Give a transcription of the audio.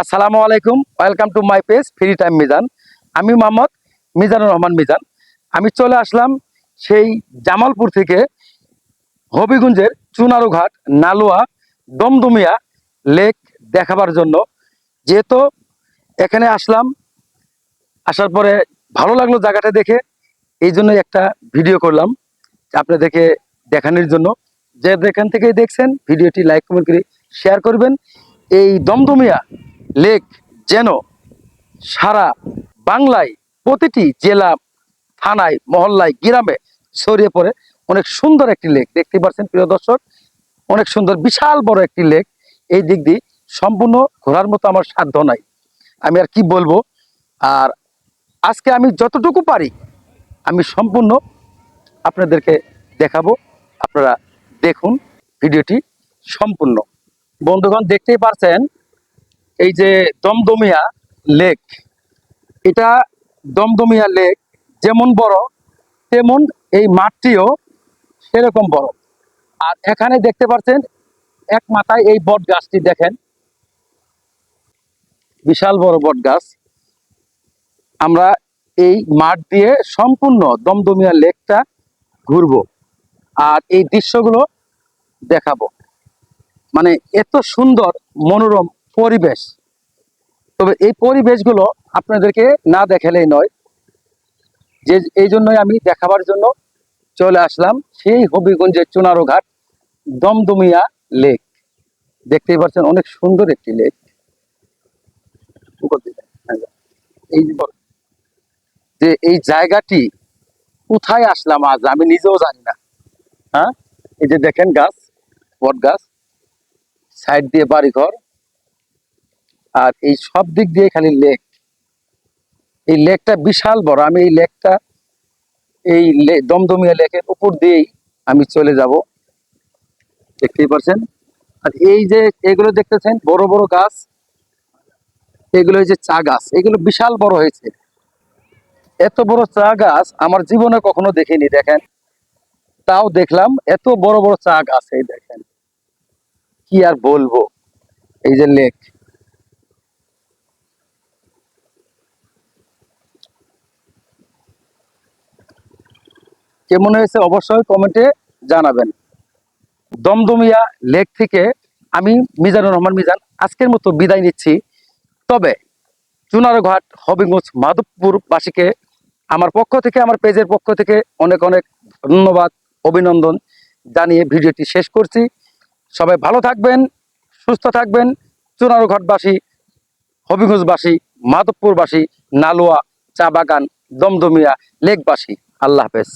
আসসালামু আলাইকুম welcome to my page free time Mizan আমি মোহাম্মদ মিজানুর রহমান মিজান। আমি চলে আসলাম সেই জামালপুর থেকে হবিগঞ্জের চুনারুঘাট, নালুয়া, দমদমিয়া লেক দেখাবার জন্য। যেহেতু এখানে আসলাম, আসার পরে ভালো লাগল জায়গাটা দেখে, এই জন্য একটা ভিডিও করলাম আপনাদেরকে দেখানোর জন্য। যে যেখান থেকে দেখছেন, ভিডিওটি লাইক কমেন্ট করে শেয়ার করবেন। এই দমদমিয়া লেক যেন সারা বাংলায় প্রতিটি জেলা, থানায়, মহল্লায়, গ্রামে ছড়িয়ে পড়ে। অনেক সুন্দর একটি লেক, দেখতে পাচ্ছেন প্রিয় দর্শক? অনেক সুন্দর, বিশাল বড় একটি লেক। এই দিক দিয়ে সম্পূর্ণ ঘোরার মতো আমার সাধ্য নাই। আমি আর কি বলব? আর আজকে আমি যতটুকু পারি, আমি সম্পূর্ণ আপনাদেরকে দেখাবো। আপনারা দেখুন, ভিডিওটি সম্পূর্ণ। বন্ধুগণ, দেখতেই পারছেন এই যে দমদমিয়া লেক, এটা দমদমিয়া লেক যেমন বড়, তেমন এই মাঠটিও সেরকম বড়। আর এখানে দেখতে পাচ্ছেন এক মাথায় এই বট গাছটি দেখেন। বিশাল বড় বট গাছ। আমরা এই মাঠ দিয়ে সম্পূর্ণ দমদমিয়া লেকটা ঘুরবো আর এই দৃশ্যগুলো দেখাবো। মানে এত সুন্দর, মনোরম পরিবেশ। তবে এই পরিবেশগুলো আপনাদেরকে না দেখালেই নয় যে এই জন্যই আমি দেখাবার জন্য চলে আসলাম সেই হবিগঞ্জের চুনারো ঘাট দমদমিয়া লেক। দেখতেই পাচ্ছেন অনেক সুন্দর একটি লেক। হ্যাঁ, এই যে এই জায়গাটি কোথায় আসলাম আজ আমি নিজেও জানি না। হ্যাঁ এই যে দেখেন গাছ বট গাছ সাইড দিয়ে বাড়ি ঘর আর এই সব দিক দিয়ে খালি লেক এই লেকটা বিশাল বড়। আমি এই লেকটা এই দমদমিয়া লেকের উপর দিয়েই আমি চলে যাব। দেখতেই পাচ্ছেন আর এই যে এগুলো দেখতেছেন, বড় বড় গাছ, এগুলো যে চা গাছ, এগুলো বিশাল বড় হয়েছে। এত বড় চা গাছ আমার জীবনে কখনো দেখিনি, দেখেন। তাও দেখলাম, এত বড় বড় চা গাছ, এই দেখেন। কি আর বলব? এই যে লেক কেমন হয়েছে অবশ্যই কমেন্টে জানাবেন। দমদমিয়া লেক থেকে আমি মিজানুর রহমান মিজান আজকের মতো বিদায় নিচ্ছি। তবে চুনারঘাট, হবিগঞ্জ, মাধবপুরবাসীকে আমার পক্ষ থেকে, আমার পেজের পক্ষ থেকে অনেক অনেক ধন্যবাদ, অভিনন্দন জানিয়ে ভিডিওটি শেষ করছি। সবাই ভালো থাকবেন, সুস্থ থাকবেন। চুনারঘাটবাসী, হবিগঞ্জবাসী, মাধবপুরবাসী, নালুয়া চা বাগান, দমদমিয়া লেকবাসী। আল্লাহ হাফেজ।